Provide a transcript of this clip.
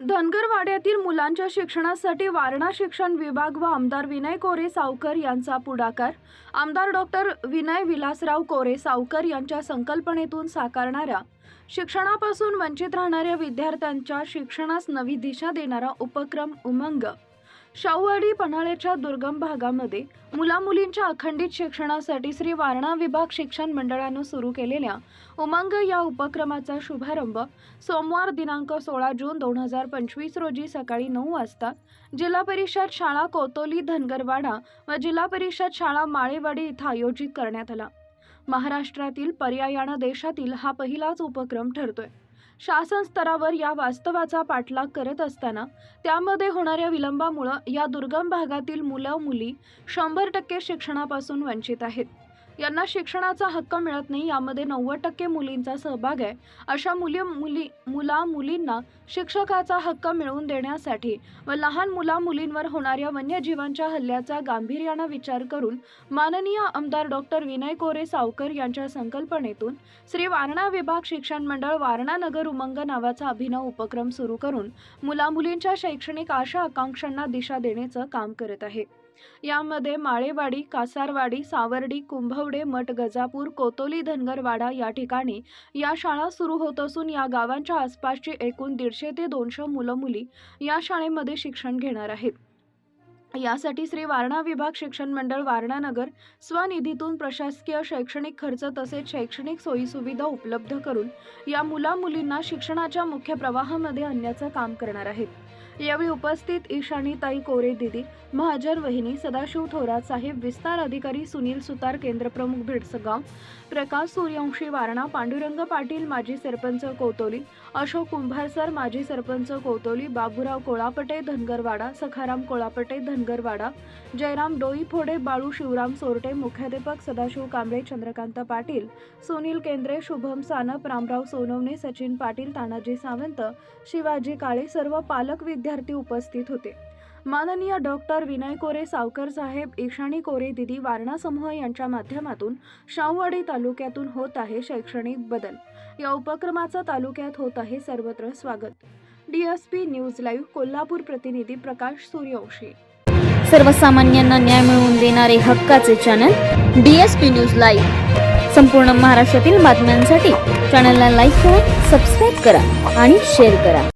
धनगरवाड्यातील मुलांच्या शिक्षणासाठी वारणा शिक्षण विभाग व आमदार विनय कोरे सावकर यांचा पुढाकार. आमदार डॉक्टर विनय विलासराव कोरे सावकर यांच्या संकल्पनेतून साकारणाऱ्या शिक्षणापासून वंचित राहणाऱ्या विद्यार्थ्यांच्या शिक्षणास नवी दिशा देणारा उपक्रम उमंग. शाहूवाडी पन्हाळ्याच्या दुर्गम भागामध्ये मुलामुलींच्या अखंडित शिक्षणासाठी श्री वारणा विभाग शिक्षण मंडळानं सुरू केलेल्या उमंग या उपक्रमाचा शुभारंभ सोमवार दिनांक सोळा जून दोन हजार पंचवीस रोजी सकाळी नऊ वाजता जिल्हा परिषद शाळा कोतोली धनगरवाडा व जिल्हा परिषद शाळा माळेवाडी इथं आयोजित करण्यात आला. महाराष्ट्रातील पर्यायानं देशातील हा पहिलाच उपक्रम ठरतोय. शासन स्तरावर या वास्तवाचा पाठलाग करत असताना त्यामध्ये होणाऱ्या विलंबामुळं या दुर्गम भागातील मुलं मुली शंभर टक्के शिक्षणापासून वंचित आहेत. यांना शिक्षणाचा हक्क मिळत नाही यामध्ये नव्वद टक्के मुलींचा सहभाग आहे. अशा मुली मुली मुला मुलींना शिक्षकाचा हक्क मिळवून देण्यासाठी व लहान मुला मुलींवर होणाऱ्या वन्यजीवांच्या हल्ल्याचा गांभीर्यानं विचार करून माननीय आमदार डॉक्टर विनय कोरे सावकर यांच्या संकल्पनेतून श्री वारणा विभाग शिक्षण मंडळ वारणा नगर उमंग नावाचा अभिनव उपक्रम सुरू करून मुलामुलींच्या शैक्षणिक आशा आकांक्षांना दिशा देण्याचं काम करत आहे. यामध्ये माळेवाडी कासारवाडी सावर्डी कुंभवडे मठ गजापूर कोतोली धनगरवाडा या ठिकाणी या शाळा सुरू होत असून या गावांच्या आसपासची एकूण दीडशे ते दोनशे मुलं मुली या शाळेमध्ये शिक्षण घेणार आहेत. यासाठी श्री वारणा विभाग शिक्षण मंडळ वारणानगर स्वनिधीतून प्रशासकीय शैक्षणिक खर्च तसेच शैक्षणिक सोयीसुविधा उपलब्ध करून या मुला मुलींना शिक्षणाच्या मुख्य प्रवाहामध्ये आणण्याचं काम करणार आहेत. यावेळी उपस्थित ईशानीताई कोरे दिदी महाजन वहिनी सदाशिव थोरात साहेब विस्तार अधिकारी सुनील सुतार केंद्रप्रमुख भिडसगाव प्रकाश सूर्यवंशी वारणा पांडुरंग पाटील माजी सरपंच कोतोली अशोक कुंभारसर माजी सरपंच कोतोली बाबूराव कोळापटे धनगरवाडा सखाराम कोळापटे धनगरवाडा जयराम डोईफोडे बाळू शिवराम सोरटे मुख्याध्यापक सदाशिव कांबळे चंद्रकांत पाटील सुनील केंद्रे शुभम सानप रामराव सोनवणे सचिन पाटील तानाजी सावंत शिवाजी काळे सर्व पालक विद्या विद्यार्थी उपस्थित होते. माननीय डॉक्टर विनय कोरे सावकर साहेब ईशानी कोरे दिदी वारणा समूह यांच्या माध्यमातून शाहूवाडी तालुक्यातून होत आहे शैक्षणिक बदल. या उपक्रमाचा तालुक्यात होत आहे सर्वत्र स्वागत. डीएसपी न्यूज लाईव्ह कोल्हापूर प्रतिनिधी प्रकाश सूर्यवंशी. सर्वसामान्यांना न्याय मिळवून देणारे हक्काचे channel D S P news live. संपूर्ण महाराष्ट्रातील बातम्यांसाठी चॅनलला लाईक करा सबस्क्राईब करा आणि शेअर करा.